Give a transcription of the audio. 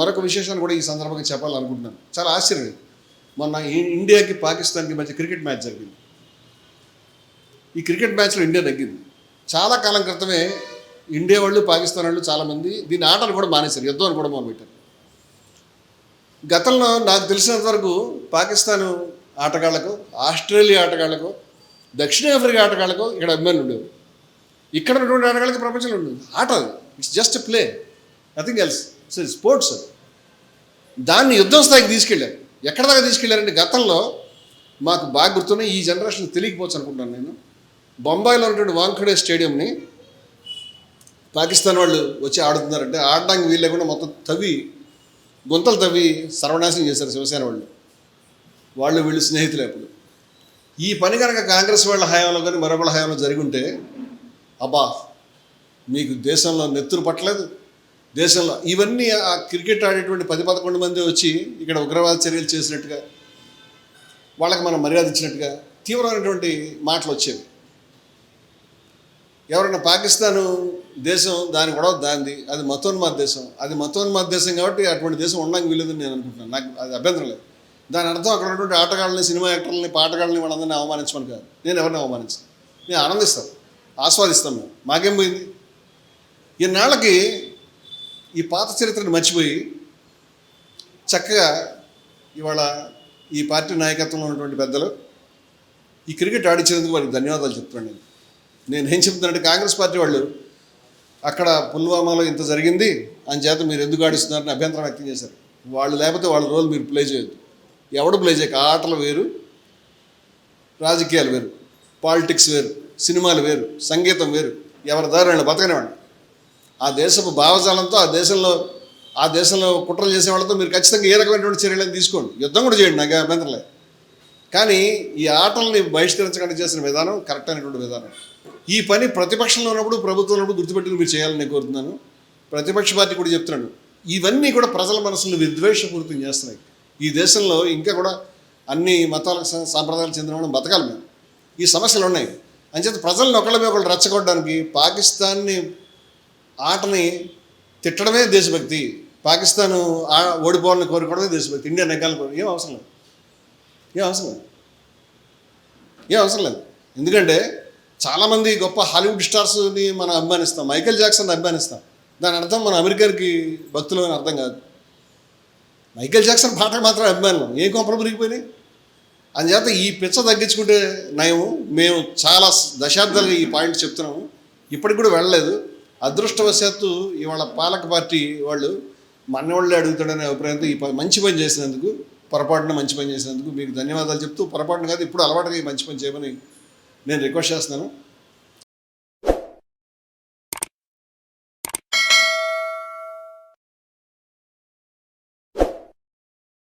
మరొక విశేషాన్ని కూడా ఈ సందర్భంగా చెప్పాలనుకుంటున్నాను. చాలా ఆశ్చర్యం. మొన్న ఇండియాకి పాకిస్తాన్కి మధ్య క్రికెట్ మ్యాచ్ జరిగింది. ఈ క్రికెట్ మ్యాచ్లో ఇండియా తగ్గింది చాలా కాలం క్రితమే ఇండియా వాళ్ళు పాకిస్తాన్ వాళ్ళు చాలామంది దీని ఆటలు కూడా మానేశారు. యుద్ధం కూడా మొదలుపెట్టారు. గతంలో నాకు తెలిసినంత వరకు పాకిస్తాన్ ఆటగాళ్ళకు ఆస్ట్రేలియా ఆటగాళ్ళకు దక్షిణాఫ్రికా ఆటగాళ్ళకు ఇక్కడ అభిమానులు ఉండేవి. ఇక్కడ ఉన్నటువంటి ఆటగాళ్ళకి ప్రపంచంలో ఉండేది. ఆట it's just play nothing else it's sports దాన్ని యుద్ధం స్థాయికి తీసుకెళ్ళారు. ఎక్కడ దాకా తీసుకెళ్ళారంటే గతంలో మాకు బాగా గుర్తున్నాయి ఈ జనరేషన్ తెలియకపోవచ్చు అనుకుంటున్నాను నేను. బొంబాయిలో ఉన్నటువంటి వాంఖడే స్టేడియంని పాకిస్తాన్ వాళ్ళు వచ్చి ఆడుతున్నారంటే ఆడడానికి వీలు లేకుండా మొత్తం తవ్వి గుంతలు తవ్వి సర్వనాశనం చేశారు శివసేన వాళ్ళు. వాళ్ళు వీళ్ళు స్నేహితులు అప్పుడు. ఈ పని కనుక కాంగ్రెస్ వాళ్ళ హయాంలో కానీ మరొకళ్ళ హయాంలో జరిగి ఉంటే అబ్బా మీకు దేశంలో నెత్తురు పట్టలేదు. దేశంలో ఇవన్నీ ఆ క్రికెట్ ఆడేటువంటి పది పదకొండు మంది వచ్చి ఇక్కడ ఉగ్రవాద చర్యలు చేసినట్టుగా వాళ్ళకి మనం మర్యాద ఇచ్చినట్టుగా తీవ్రమైనటువంటి మాటలు వచ్చేవి. ఎవరైనా పాకిస్తాను దేశం దాని గొడవ దాంది అది మతోన్మాద దేశం. అది మతోన్మాద దేశం కాబట్టి అటువంటి దేశం ఉండడానికి వీలేదని నేను అనుకుంటున్నాను. నాకు అది అభ్యంతరం లేదు. దాని అర్థం అక్కడ ఉన్నటువంటి ఆటగాళ్ళని సినిమా యాక్టర్లని పాటగాళ్ళని వాళ్ళందరినీ అవమానించమని కాదు. నేను ఎవరిని అవమానించను? నేను ఆనందిస్తాను. ఆస్వాదిస్తాం మేము మాకేం పోయింది? ఈనాళ్ళకి ఈ పాత చరిత్రను మర్చిపోయి చక్కగా ఇవాళ ఈ పార్టీ నాయకత్వంలో ఉన్నటువంటి పెద్దలు ఈ క్రికెట్ ఆడించినందుకు వారికి ధన్యవాదాలు చెప్తున్నాను. నేను నేను ఏం చెప్తున్నానంటే కాంగ్రెస్ పార్టీ వాళ్ళు అక్కడ పుల్వామాలో ఇంత జరిగింది అని చేత మీరు ఎందుకు ఆడిస్తున్నారని అభ్యంతరం వ్యక్తం చేశారు. వాళ్ళు లేకపోతే వాళ్ళ రోల్ మీరు ప్లే చేయొద్దు. ఎవడు ప్లే చేయక ఆటలు వేరు రాజకీయాలు వేరు పాలిటిక్స్ వేరు సినిమాలు వేరు సంగీతం వేరు ఎవరి దారి వాళ్ళు బతకనివ్వండి. ఆ దేశపు భావజాలంతో ఆ దేశంలో ఆ దేశంలో కుట్రలు చేసే వాళ్ళతో మీరు ఖచ్చితంగా ఏ రకమైనటువంటి చర్యలను తీసుకోండి. యుద్ధం కూడా చేయండి నాకు అభ్యంతరం లేదు. కానీ ఈ ఆటల్ని బహిష్కరించకుండా చేసిన విధానం కరెక్ట్ అయినటువంటి విధానం. ఈ పని ప్రతిపక్షంలో ఉన్నప్పుడు ప్రభుత్వంలో ఉన్నప్పుడు గుర్తుపెట్టుకుని మీరు చేయాలని కోరుతున్నాను. ప్రతిపక్ష పార్టీ కూడా చెప్తున్నాను ఇవన్నీ కూడా ప్రజల మనసులను విద్వేషపూరితం చేస్తున్నాయి. ఈ దేశంలో ఇంకా కూడా అన్ని మతాలకు సాంప్రదాయాలు సాంప్రదాయాలకు చెందిన వాళ్ళు బతకాలి మేము. ఈ సమస్యలు ఉన్నాయి. అంచేత ప్రజలను ఒకళ్ళ మీద ఒకళ్ళు రెచ్చగొట్టడానికి పాకిస్తాన్ని ఆటని తిట్టడమే దేశభక్తి. పాకిస్తాన్ ఆ- ఓడిపోవాలని కోరుకోవడమే దేశభక్తి. ఇండియా నెగ్గాలని కోరు ఏం అవసరం లేదు. ఏం అవసరం లేదు. ఏం అవసరం లేదు. ఎందుకంటే చాలామంది గొప్ప హాలీవుడ్ స్టార్స్ని మనం అభిమానిస్తాం. Michael Jackson అభిమానిస్తాం. దాని అర్థం మన అమెరికాకి భక్తులు అని అర్థం కాదు. మైకేల్ జాక్సన్ పాటకు మాత్రం అభిమానం ఏ కొంపలు మురిగిపోయినాయి? అందుచేత ఈ పిచ్చ తగ్గించుకుంటే నయం. మేము చాలా దశాబ్దాలుగా ఈ పాయింట్ చెప్తున్నాము. ఇప్పటికి కూడా వెళ్ళలేదు. అదృష్టవశాత్తు ఇవాళ పాలక పార్టీ వాళ్ళు మన్నవాళ్ళే అడుగుతాడనే అభిప్రాయంతో ఈ మంచి పని చేసినందుకు పొరపాటున మంచి పని చేసినందుకు మీకు ధన్యవాదాలు చెప్తూ పొరపాటున కాదు ఇప్పుడు అలవాటుగా ఈ మంచి పని చేయమని నేను రిక్వెస్ట్ చేస్తున్నాను.